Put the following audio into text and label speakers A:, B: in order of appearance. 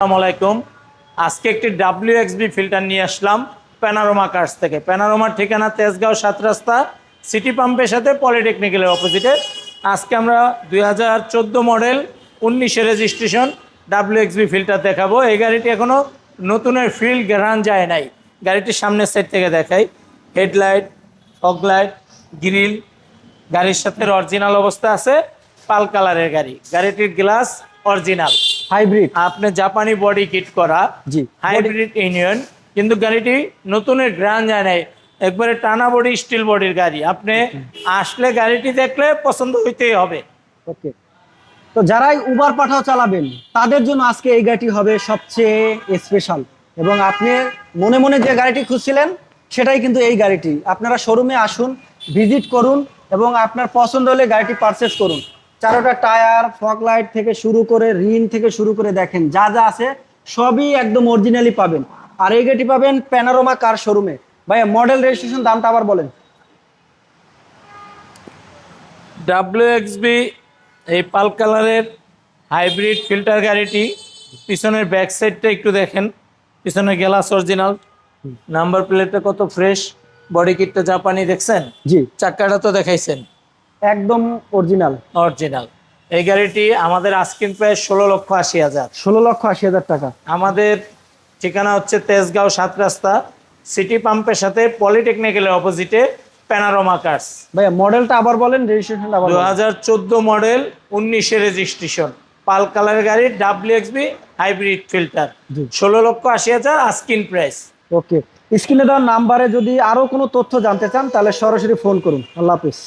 A: আসসালামু আলাইকুম। আজকে একটি ডাব্লিউ এক্সবি ফিল্টার নিয়ে আসলাম প্যানারোমা কার্স থেকে। প্যানারোমার ঠিকানা তেজগাঁও সাত রাস্তা, সিটি পাম্পের সাথে পলিটেকনিক্যালের অপোজিটে আজকে আমরা দুই হাজার চোদ্দ মডেল উনিশে রেজিস্ট্রেশন ডাব্লিউ এক্সবি ফিল্টার দেখাবো। এই গাড়িটি এখনও নতুনের ফিল্ড গ্রান যায় নাই। গাড়িটির সামনের সাইড থেকে দেখাই। হেডলাইট ফগলাইট গ্রিল গাড়ির সাথে অরিজিনাল অবস্থা আছে, পাল কালারের গাড়ি। গাড়িটির গ্লাস অরিজিনাল
B: হাইব্রিড
A: আপনি জাপানি বডি কিট করা
B: জি।
A: হাইব্রিড ইউনিয়ন কিন্তু গাড়িটি নতুনের গ্রান যায় নাই একবারে টানা বডি স্টিল বডির গাড়ি। আপনি আসলে গাড়িটি দেখলে পছন্দ হইতেই হবে।
B: ওকে। তো যারাই উবার পাঠাও চালাবেন তাদের জন্য আজকে এই গাড়িটি হবে সবচেয়ে স্পেশাল এবং আপনি মনে মনে যে গাড়িটি খুঁজছিলেন সেটাই কিন্তু এই গাড়িটি। আপনারা শোরুমে আসুন ভিজিট করুন এবং আপনার পছন্দ হলে গাড়িটি পারচেস করুন। চারোটা টায়ার ফগ লাইট থেকে শুরু করে রিং থেকে শুরু করে দেখেন যা যা আছে সবই একদম অরিজিনালি পাবেন। আর এই গাড়িটি পাবেন প্যানারোমা কার শোরুমে ভাইয়া মডেল রেজিস্ট্রেশন দামটা আবার বলেন।
A: ডাব্লিউ এক্সবি এই পাল কালারের হাইব্রিড ফিল্টার গাড়িটি পিছনের ব্যাক সাইডটা একটু দেখেন। পিছনে গ্লাস অরিজিনাল নাম্বার প্লেটটা কত ফ্রেশ বডি কিটটা জাপানি দেখছেন?
B: জি।
A: চাক্কাটা তো দেখাইছেন।
B: একদম অরিজিনাল
A: অরিজিনাল এই গাড়িটি আমাদের আস্কিং প্রায় ষোলো লক্ষ আশি হাজার।
B: ষোলো লক্ষ আশি হাজার টাকা।
A: আমাদের ঠিকানা হচ্ছে তেজগাঁও সাত রাস্তা সিটি পাম্পের সাথে পলিটেকনিক্যালের অপোজিটে প্যানারোমা কার্স
B: ভাইয়া মডেলটা আবার বলেন রেজিস্ট্রেশনটা আবার
A: দু। হাজার চোদ্দ মডেল উনিশে রেজিস্ট্রেশন পাল কালারের গাড়ি ডাব্লিউ এক্সবি হাইব্রিড ফিল্টার। ষোলো লক্ষ আশি হাজার আস্কিন প্রাইস
B: ওকে স্ক্রিনে দেওয়ার নাম্বারে যদি আরও কোনো তথ্য জানতে চান তাহলে সরাসরি ফোন করুন। আল্লাহ হাফিজ।